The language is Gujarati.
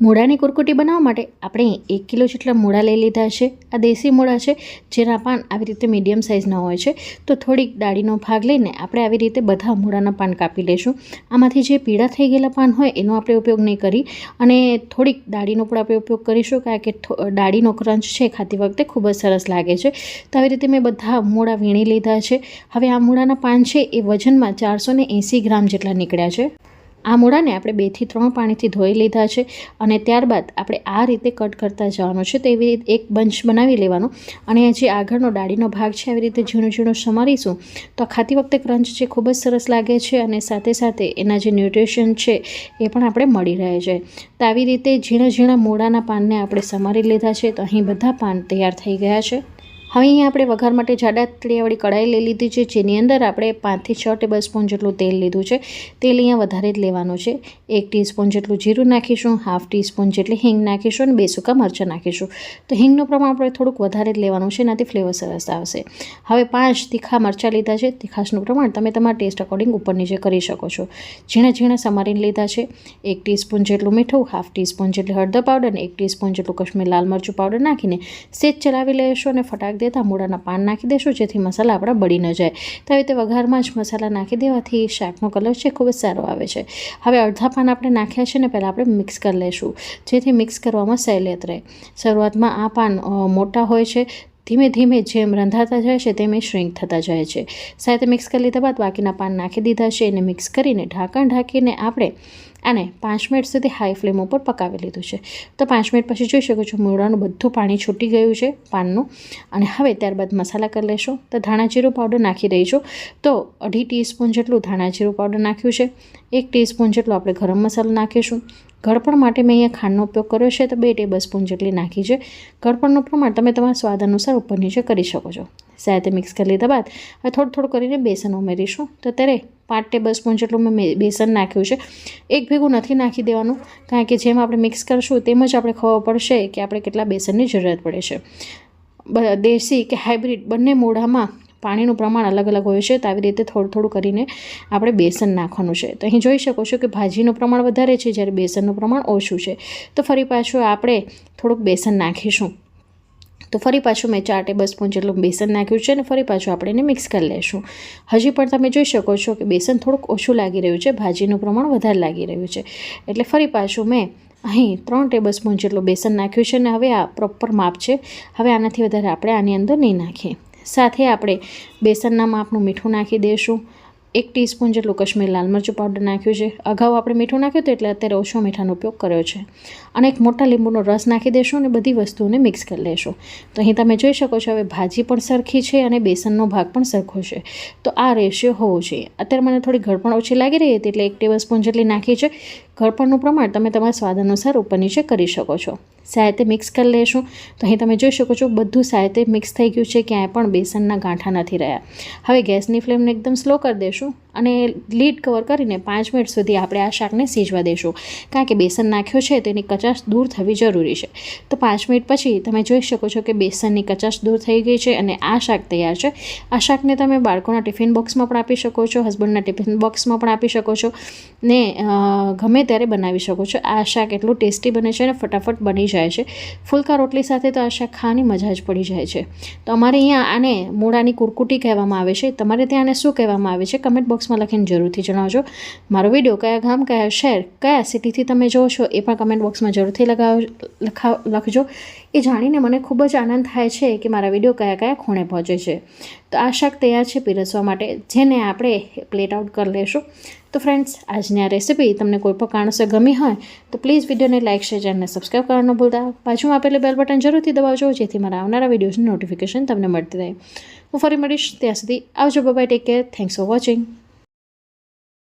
મૂળાની કુરકુટી બનાવવા માટે આપણે એક કિલો જેટલા મૂળા લઈ લીધા છે. આ દેશી મૂળા છે, જેના પાન આવી રીતે મીડિયમ સાઇઝના હોય છે. તો થોડીક ડાળીનો ભાગ લઈને આપણે આવી રીતે બધા મૂળાના પાન કાપી લઈશું આમાંથી જે પીળા થઈ ગયેલા પાન હોય એનો આપણે ઉપયોગ નહીં કરી. અને થોડીક ડાળીનો પણ આપણે ઉપયોગ કરીશું, કારણ કે ડાળીનો ક્રંચ છે ખાતી વખતે ખૂબ જ સરસ લાગે છે. તો આવી રીતે મેં બધા મૂળા વીણી લીધા છે. હવે આ મૂળાના પાન છે એ વજનમાં ચારસો ગ્રામ જેટલા નીકળ્યા છે. આ મૂળાને આપણે બેથી ત્રણ પાણીથી ધોઈ લીધા છે અને ત્યારબાદ આપણે આ રીતે કટ કરતા જવાનું છે. તો એવી રીતે એક બંચ બનાવી લેવાનો અને જે આગળનો ડાળીનો ભાગ છે, આવી રીતે ઝીણું ઝીણું સમારીશું. તો ખાતી વખતે ક્રંચ છે ખૂબ જ સરસ લાગે છે અને સાથે સાથે એના જે ન્યુટ્રિશન છે એ પણ આપણે મળી રહે છે. તો આવી રીતે ઝીણા ઝીણા મૂળાના પાનને આપણે સમારી લીધા છે. તો અહીં બધા પાન તૈયાર થઈ ગયા છે. હવે અહીંયા આપણે વઘાર માટે જાડા તળિયાવાળી કઢાઈ લઈ લીધી છે, જેની અંદર આપણે પાંચથી છ ટેબલ સ્પૂન જેટલું તેલ લીધું છે. તેલ અહીંયા વધારે જ લેવાનું છે. એક ટીસ્પૂન જેટલું જીરું નાખીશું, હાફ ટીસ્પૂન જેટલી હિંગ નાખીશું અને બે સૂકા મરચાં નાખીશું. તો હિંગનું પ્રમાણ આપણે થોડુંક વધારે જ લેવાનું છે, એનાથી ફ્લેવર સરસ આવશે. હવે પાંચ તીખા મરચાં લીધા છે. તીખાશનું પ્રમાણ તમે તમારા ટેસ્ટ અકોર્ડિંગ ઉપર નીચે કરી શકો છો. ઝીણા ઝીણા સમારીને લીધા છે. એક ટીસ્પૂન જેટલું મીઠું, હાફ ટીસ્પૂન જેટલી હળદર પાવડર અને એક ટીસ્પૂન જેટલું કશ્મીર લાલ મરચું પાવડર નાખીને સેજ ચલાવી લેશો અને ફટાક દેતા મૂળાના પાન નાખી દેશું, જેથી મસાલા આપણા બળી ન જાય. તો આવી રીતે વઘારમાં જ મસાલા નાખી દેવાથી શાકનો કલર છે, ખૂબ જ સારો આવે છે. હવે અડધા પાન આપણે નાખ્યા છે ને, પહેલાં આપણે મિક્સ કરી લેશું જેથી મિક્સ કરવામાં સહેલિયત રહે. શરૂઆતમાં આ પાન મોટા હોય છે, ધીમે ધીમે જેમ રંધાતા જાય છે, તેમ એ શ્રિંક થતા જાય છે. સાથે મિક્સ કરી લીધા બાદ બાકીના પાન નાખી દીધા છે, એને મિક્સ કરીને ઢાંકણ ઢાંકીને આપણે આને પાંચ મિનિટ સુધી હાઈ ફ્લેમ ઉપર પકાવી લીધું છે. તો પાંચ મિનિટ પછી જોઈ શકો છો મૂળાનું બધું પાણી છૂટી ગયું છે પાનનું. અને હવે ત્યારબાદ મસાલા કરી લેશો. તો ધાણા જીરું પાવડર નાખી દઈશું. તો અઢી ટીસ્પૂન જેટલું ધાણા જીરું પાવડર નાખ્યું છે. એક ટીસ્પૂન જેટલો આપણે ગરમ મસાલો નાખીશું. ગળપણ માટે મેં અહીંયા ખાંડનો ઉપયોગ કર્યો છે. તો બે ટેબલ સ્પૂન જેટલી નાખી છે. ગળપણનું પ્રમાણ તમે તમારા સ્વાદ અનુસાર ઉપર નીચે કરી શકો છો. સાથે મિક્સ કરી લીધા બાદ હવે થોડું થોડું કરીને બેસન ઉમેરીશું. તો ત્યારે પાંચ ટેબલ સ્પૂન જેટલું મેં બેસન નાખ્યું છે. એક ભેગું નથી નાખી દેવાનું, કારણ કે જેમ આપણે મિક્સ કરશું તેમ જ આપણે ખબર પડશે કે આપણે કેટલા બેસનની જરૂરત પડે છે. દેશી કે હાઇબ્રિડ બંને મોઢામાં પાણીનું પ્રમાણ અલગ અલગ હોય છે, તો આવી રીતે થોડું થોડું કરીને આપણે બેસન નાખવાનું છે. તો અહીં જોઈ શકો છો કે ભાજીનું પ્રમાણ વધારે છે, જ્યારે બેસનનું પ્રમાણ ઓછું છે. તો ફરી પાછું આપણે થોડુંક બેસન નાખીશું. તો ફરી પાછું મેં ચાર ટેબલ સ્પૂન જેટલું બેસન નાખ્યું છે અને ફરી પાછું આપણે એને મિક્સ કરી લઈશું હજી પણ તમે જોઈ શકો છો કે બેસન થોડુંક ઓછું લાગી રહ્યું છે, ભાજીનું પ્રમાણ વધારે લાગી રહ્યું છે. એટલે ફરી પાછું મેં અહીં ત્રણ ટેબલ સ્પૂન જેટલું બેસન નાખ્યું છે અને હવે આ પ્રોપર માપ છે. હવે આનાથી વધારે આપણે આની અંદર નહીં નાખીએ. સાથે આપણે બેસનના માપનું મીઠું નાખી દઈશું એક ટીસ્પૂન જેટલું કશ્મીર લાલ મરચું પાવડર નાખ્યું છે. અગાઉ આપણે મીઠું નાખ્યું હતું એટલે અત્યારે ઓછો મીઠાનો ઉપયોગ કર્યો છે. અને એક મોટા લીંબુનો રસ નાખી દેશું અને બધી વસ્તુઓને મિક્સ કરી લેશું. તો અહીં તમે જોઈ શકો છો, હવે ભાજી પણ સરખી છે અને બેસનનો ભાગ પણ સરખો છે. તો આ રેશિયો હોવો જોઈએ. અત્યારે મને થોડી ગળપણ ઓછી લાગી રહી હતી એટલે એક ટેબલ સ્પૂન જેટલી નાખી છે. ગળપણનું પ્રમાણ તમે તમારા સ્વાદ અનુસાર ઉપર નીચે કરી શકો છો. સાયતે મિક્સ કરી લેશું. તો અહીં તમે જોઈ શકો છો, બધું સાયતે મિક્સ થઈ ગયું છે, ક્યાંય પણ બેસનના ગાંઠા નથી રહ્યા. હવે ગેસની ફ્લેમને એકદમ સ્લો કરી દેશું. અને લીડ કવર કરીને પાંચ મિનિટ સુધી આપણે આ શાકને સીજવા દેશું. કારણ કે બેસન નાખ્યો છે તેની કચાશ દૂર થવી જરૂરી છે. તો પાંચ મિનિટ પછી તમે જોઈ શકો છો કે બેસનની કચાશ દૂર થઈ ગઈ છે અને આ શાક તૈયાર છે. આ શાકને તમે બાળકોના ટિફિન બોક્સમાં પણ આપી શકો છો, હસબન્ડના ટિફિન બોક્સમાં પણ આપી શકો છો ને ગમે ત્યારે બનાવી શકો છો. આ શાક એટલું ટેસ્ટી બને છે અને ફટાફટ બની જાય છે. ફુલકા રોટલી સાથે તો આ શાક ખાવાની મજા જ પડી જાય છે. તો અમારે અહીંયા આને મૂળાની કુરકુટી કહેવામાં આવે છે. તમારે ત્યાં આને શું કહેવામાં આવે છે? કમેન્ટ બોક્સમાં લખીને જરૂરથી જણાવજો. મારો વીડિયો કયા ગામ, કયા શહેર, કયા સિટીથી તમે જોવો છો એ પણ કમેન્ટ બોક્સમાં જરૂરથી લગાવ, લખાવ, લખજો. એ જાણીને મને ખૂબ જ આનંદ થાય છે કે મારા વીડિયો કયા કયા ખૂણે પહોંચે છે. તો આ શાક તૈયાર છે પીરસવા માટે, જેને આપણે પ્લેટ આઉટ કરી લેશું. તો ફ્રેન્ડ્સ આજની આ રેસીપી તમને કોઈ પણ કારણસર ગમી હોય, તો પ્લીઝ વિડીયોને લાઇક શેર ચેનલને સબસ્ક્રાઈબ કરવાનું ભૂલતા. બાજુમાં આપેલું બેલ બટન જરૂરથી દબાવજો, જેથી મારા આવનારા વિડીયોઝની નોટિફિકેશન તમને મળતી રહે. હું ફરી મળીશ ત્યાં સુધી આવજો. Bye take care thanks for watching